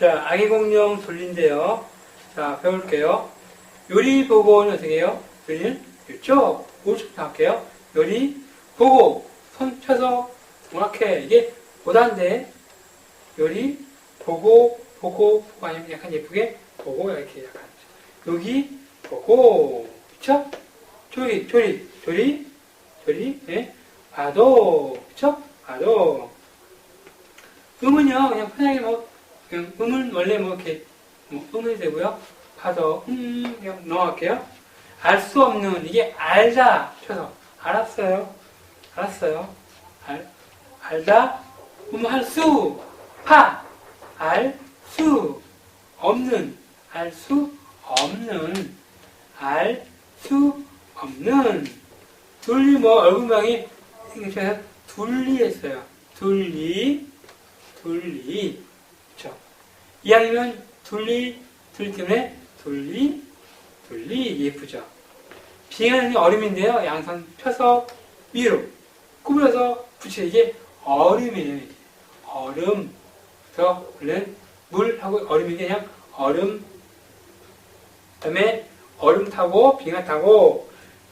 자, 아기 공룡 돌린데요. 자, 배울게요. 요리 보고는 어떻게 해요? 요리는 이쪽, 오른쪽 할게요. 요리 보고, 손 펴서 정확해. 이게 보단데, 요리 보고, 보고, 보고 아니면 약간 예쁘게 보고, 이렇게 약간. 여기 보고, 그쵸? 조리, 조리, 조리, 조리, 예? 봐도, 그쵸? 봐도. 음은요, 그냥 편하게 뭐, 그냥 음은 원래 뭐 이렇게, 뭐 음이 되고요. 봐도, 음, 그냥 넘어갈게요. 알 수 없는, 이게 알다, 쳐서. 알았어요. 알았어요. 알, 알다, 음, 할 수, 파, 알, 수, 없는, 알 수, 없는, 알, 수, 없는. 둘리 뭐 얼굴망이 생겨서 둘리 했어요. 둘리, 둘리. 그쵸. 이왕이면 둘리, 둘리 때문에 둘리, 둘리 예쁘죠. 빙하는 얼음인데요. 양손 펴서 위로 구부려서 붙여 이게 얼음이에요. 얼음. 그래서 원래는 물하고 얼음이 그냥 얼음. 그다음에 얼음 타고 빙하 타고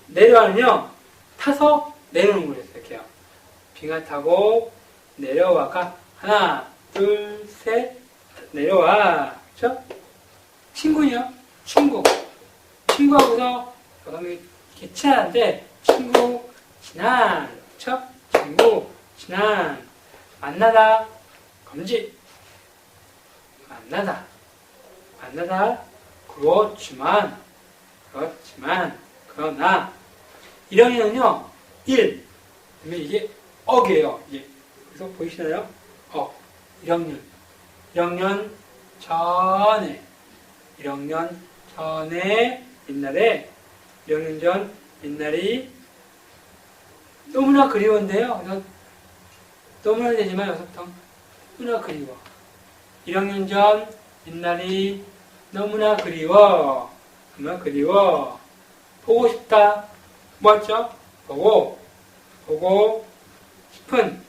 내려와는요 타서 내려오는 거예요. 이렇게요. 빙하 타고 내려와가 하나, 둘, 셋 내려와. 그렇죠? 친구요. 친구. 친구하고서 이렇게 친한데 친구 지난. 그렇죠? 친구 지난. 만나다. 검지. 만나다. 만나다. 그렇지만 그렇지만 그러나 1학년은요 1 그러면 이게 억이에요 이게 그래서 보이시나요? 억 1학년 1학년 전에 1학년 전에 옛날에 1학년 전 옛날이 너무나 그래서 너무나 되지만 여기서부터 너무나 그리워. 1학년 전 옛날이 너무나 그리워. 너무나 그리워. 보고 싶다. 뭐였죠? 보고 보고 싶은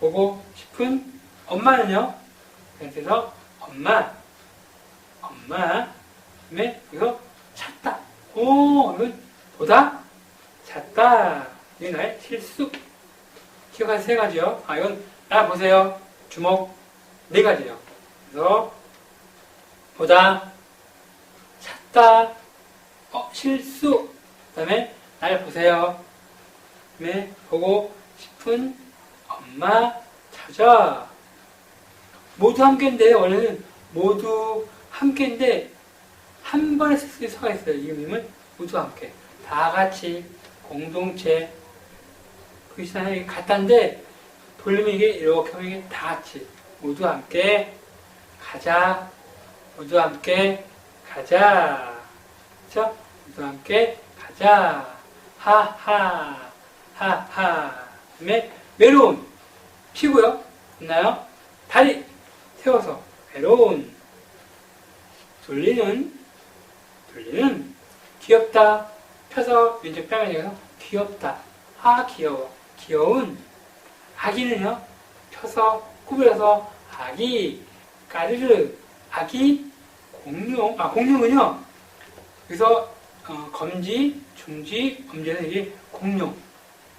보고 싶은 엄마는요 그래서 엄마 엄마 그다음에 이거 찾다. 오 이건 보다? 찾다. 이게 나의 실수. 기억할 세 가지요. 아 이건 나 보세요. 주목. 네 가지요. 그래서 보다 찾다. 어, 실수. 그 다음에 날 보세요. 그 다음에 보고 싶은 엄마 찾아 모두 함께인데 원래는 모두 함께인데 한 번에 쓸 수가 있어요 이 의미는 모두 함께 다 같이 공동체 그 시간에 같다인데 돌리면 이게 이렇게 하면 이게 다 같이 모두 함께 가자 모두 함께 가자 그쵸? 모두 함께 가자. 하하, 하하. 그다음에 외로운. 피고요. 있나요? 다리 세워서 외로운. 돌리는, 돌리는. 귀엽다. 펴서 왼쪽 대서 귀엽다. 아, 귀여워. 귀여운. 아기는요? 펴서 구부려서 아기. 까르르. 아기. 공룡. 아, 공룡은요? 그래서 어, 검지, 중지, 엄지는 이게 공룡.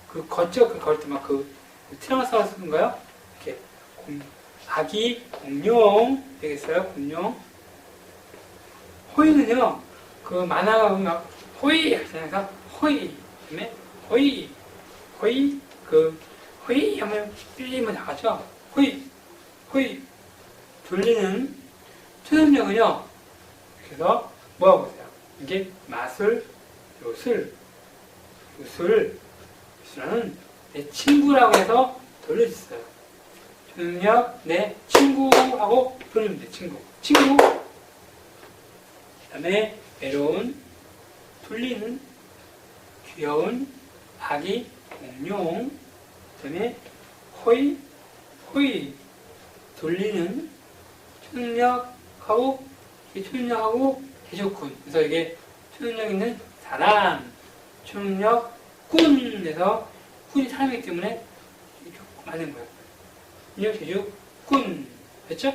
그 걷죠? 그 걸을 때막그 티라노사우루스인가요? 이렇게 공, 아기 공룡 되겠어요? 공룡. 호이는요. 그 만화가 보면 호이 하잖아요. 호이. 그다음에 호이. 호이. 그 호이 하면 삐리면 나가죠. 호이. 호이. 돌리는 초능력은요. 그래서 뭐하고 보세요. 이게 마술, 요술, 요술, 요술은 내 친구라고 해서 돌려주어요 초능력, 내 친구하고 돌리면 돼, 친구. 친구. 그 다음에 외로운, 돌리는, 귀여운, 아기, 공룡. 그 다음에 호이, 호이, 돌리는, 초능력하고, 초능력하고, 해줬군. 그래서 이게 초능력 있는 사람, 초능력 꾼에서 꾼이 사람이기 때문에 이렇게 맞는 거예요. 제주 꾼. 됐죠?